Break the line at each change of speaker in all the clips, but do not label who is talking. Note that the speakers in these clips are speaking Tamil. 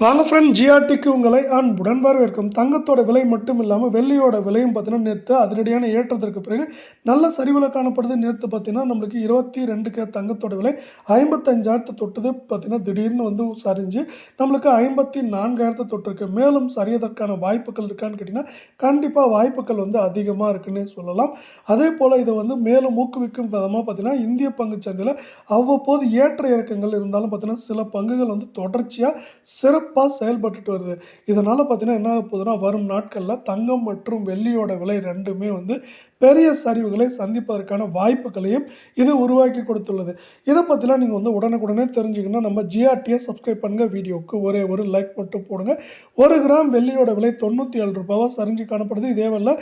வாங்க ஃப்ரெண்ட் ஜிஆர்டிக்கு உங்களை அன்புடன் வரவேற்கும். தங்கத்தோட விலை மட்டும் இல்லாமல் வெள்ளியோட விலையும் பார்த்தீங்கன்னா நேற்று அதிரடியான ஏற்றத்திற்கு பிறகு நல்ல சரிவில் காணப்படுது. நேற்று பார்த்தீங்கன்னா நம்மளுக்கு இருபத்தி ரெண்டு கே தங்கத்தோட விலை ஐம்பத்தஞ்சாயிரத்தை தொட்டது பார்த்தீங்கன்னா திடீர்னு வந்து சரிஞ்சு நம்மளுக்கு ஐம்பத்தி நான்காயிரத்தை தொட்டிருக்கு. மேலும் சரியதற்கான வாய்ப்புகள் இருக்கான்னு கேட்டிங்கன்னா கண்டிப்பாக வாய்ப்புகள் வந்து அதிகமாக இருக்குன்னே சொல்லலாம். அதே போல் இதை வந்து மேலும் ஊக்குவிக்கும் விதமாக பார்த்தீங்கன்னா இந்திய பங்கு சந்தையில் அவ்வப்போது ஏற்ற இறக்கங்கள் இருந்தாலும் பார்த்தீங்கன்னா சில பங்குகள் வந்து தொடர்ச்சியாக சிறப்பு சிறப்பாக செயல்பட்டுட்டு வருது. இதனால் பார்த்தீங்கன்னா என்ன ஆக போகுதுன்னா வரும் நாட்களில் தங்கம் மற்றும் வெள்ளியோட விலை ரெண்டுமே வந்து பெரிய சரிவுகளை சந்திப்பதற்கான வாய்ப்புகளையும் இது உருவாக்கி கொடுத்துள்ளது. இதை பற்றிலாம் நீங்கள் வந்து உடனுக்குடனே தெரிஞ்சுக்கணும் நம்ம ஜிஆர்டியை சப்ஸ்கிரைப் பண்ணுங்கள் வீடியோவுக்கு ஒரே ஒரு லைக் மட்டும் போடுங்க. ஒரு கிராம் வெள்ளியோட விலை தொண்ணூற்றி ஏழு ரூபாவாக சரிஞ்சு காணப்படுது. இதே வேளை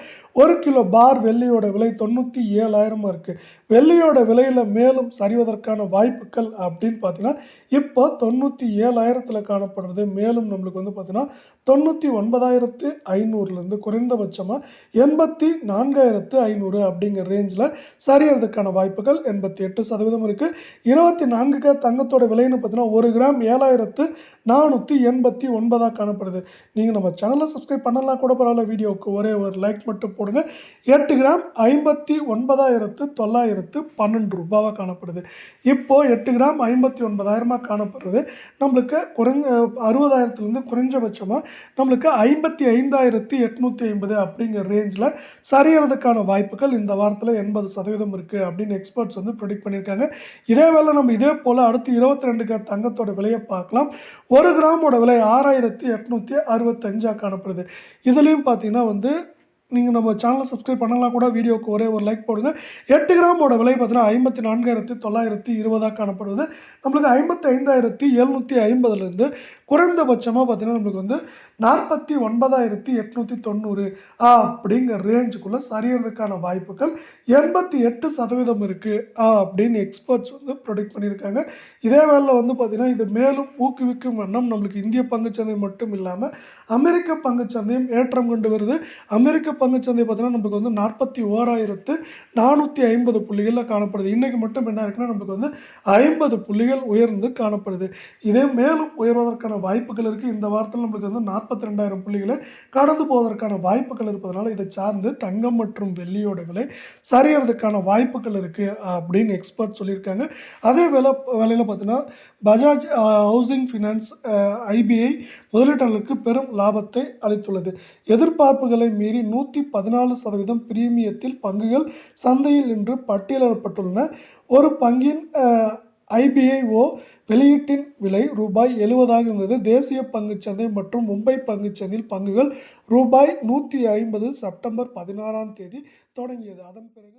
ஒரு கிலோ பார் வெள்ளியோட விலை தொண்ணூற்றி ஏழாயிரமாக இருக்குது வெள்ளியோட விலையில் மேலும் சரிவதற்கான வாய்ப்புகள் அப்படின்னு பார்த்தீங்கன்னா இப்போ தொண்ணூற்றி ஏழாயிரத்தில் காணப்படுறது மேலும் நம்மளுக்கு வந்து பார்த்தீங்கன்னா தொண்ணூற்றி ஒன்பதாயிரத்து ஐநூறுலேருந்து குறைந்தபட்சமாக எண்பத்தி நான்காயிரத்து ஐநூறு அப்படிங்கிற ரேஞ்சில் சரியறதுக்கான வாய்ப்புகள் எண்பத்தி எட்டு சதவீதம் இருக்குது இருபத்தி நான்கு தங்கத்தோட விலைன்னு பார்த்தீங்கன்னா ஒரு கிராம் ஏழாயிரத்து நானூற்றி எண்பத்தி ஒன்பதாக காணப்படுது. நீங்கள் நம்ம சேனலை சப்ஸ்கிரைப் பண்ணலாம் கூட பரவாயில்ல வீடியோவுக்கு ஒரே ஒரு லைக் மட்டும் போடுங்க. எட்டு கிராம் ஐம்பத்தி ஒன்பதாயிரத்து தொள்ளாயிரத்து பன்னெண்டு ரூபாவாக காணப்படுது. இப்போது எட்டு கிராம் ஐம்பத்தி ஒன்பதாயிரமாக காணப்படுறது. நம்மளுக்கு குறைஞ்ச அறுபதாயிரத்துலேருந்து குறைஞ்சபட்சமாக நம்மளுக்கு ஐம்பத்தி ஐந்தாயிரத்தி எட்நூற்றி ஐம்பது அப்படிங்கிற ரேஞ்சில் சரியறதுக்கான வாய்ப்புகள் இந்த வாரத்தில் எண்பது சதவீதம் இருக்குது அப்படின்னு எக்ஸ்பர்ட்ஸ் வந்து ப்ரொடிக்ட் பண்ணியிருக்காங்க. இதே வேளை நம்ம இதே போல் அடுத்து இருபத்தி ரெண்டுக்கு தங்கத்தோட விலையை பார்க்கலாம். ஒரு கிராமோட விலை ஆறாயிரத்தி எட்நூற்றி அறுபத்தஞ்சாக காணப்படுது. இதுலேயும் பார்த்தீங்கன்னா வந்து நீங்கள் நம்ம சேனலை சப்ஸ்கிரைப் பண்ணலாம் கூட வீடியோக்கு ஒரே ஒரு லைக் போடுங்க. எட்டு கிராமோட விலை பார்த்தீங்கன்னா ஐம்பத்தி நான்காயிரத்தி தொள்ளாயிரத்தி இருபதாக காணப்படுது. நம்மளுக்கு ஐம்பத்தி ஐந்தாயிரத்தி எழுநூற்றி ஐம்பதுலேருந்து குறைந்தபட்சமாக பார்த்தீங்கன்னா நம்மளுக்கு வந்து நாற்பத்தி ஒன்பதாயிரத்தி எட்நூற்றி தொண்ணூறு அப்படிங்கிற ரேஞ்சுக்குள்ளே சரியறதுக்கான வாய்ப்புகள் எண்பத்தி எட்டு சதவீதம் இருக்குது அப்படின்னு எக்ஸ்பர்ட்ஸ் வந்து ப்ரொடிக்ட் பண்ணியிருக்காங்க. இதே வேளையில் வந்து பார்த்திங்கன்னா இது மேலும் ஊக்குவிக்கும் வண்ணம் நம்மளுக்கு இந்திய பங்குச்சந்தை மட்டும் இல்லாமல் அமெரிக்க பங்குச்சந்தையும் ஏற்றம் கொண்டு வருது. அமெரிக்க பங்குச்சந்தை பார்த்தீங்கன்னா நமக்கு வந்து நாற்பத்தி ஓராயிரத்து நானூற்றி ஐம்பது புள்ளிகளில் காணப்படுது. இன்றைக்கி மட்டும் என்ன இருக்குன்னா நமக்கு வந்து ஐம்பது புள்ளிகள் உயர்ந்து காணப்படுது. இதே மேலும் உயர்வதற்கான வாய்ப்புகள் இருக்குது இந்த வாரத்தில் நம்மளுக்கு வந்து நாற்பத்தி நாற்பத்தி ரெண்டாயிரம் புள்ளிகளை கடந்து போவதற்கான வாய்ப்புகள் இருப்பதனால இதை சார்ந்து தங்கம் மற்றும் வெள்ளியோட விலை சரியறதுக்கான வாய்ப்புகள் இருக்குது அப்படின்னு எக்ஸ்பர்ட் சொல்லியிருக்காங்க. அதே வேலை வேலையில் பார்த்தீங்கன்னா பஜாஜ் ஹவுசிங் ஃபினான்ஸ் ஐபிஐ முதலீட்டாளருக்கு பெரும் லாபத்தை அளித்துள்ளது. எதிர்பார்ப்புகளை மீறி நூற்றி பதினாலு சதவீதம் பிரீமியத்தில் பங்குகள் சந்தையில் இன்று பட்டியலிடப்பட்டுள்ளன. ஒரு பங்கின் ஐபிஐஓ வெளியீட்டின் விலை ரூபாய் எழுபதாக இருந்தது. தேசிய பங்குச்சந்தை மற்றும் மும்பை பங்குச்சந்தையில் பங்குகள் ரூபாய் நூற்றி ஐம்பது செப்டம்பர் பதினாறாம் தேதி தொடங்கியது. அதன் பிறகு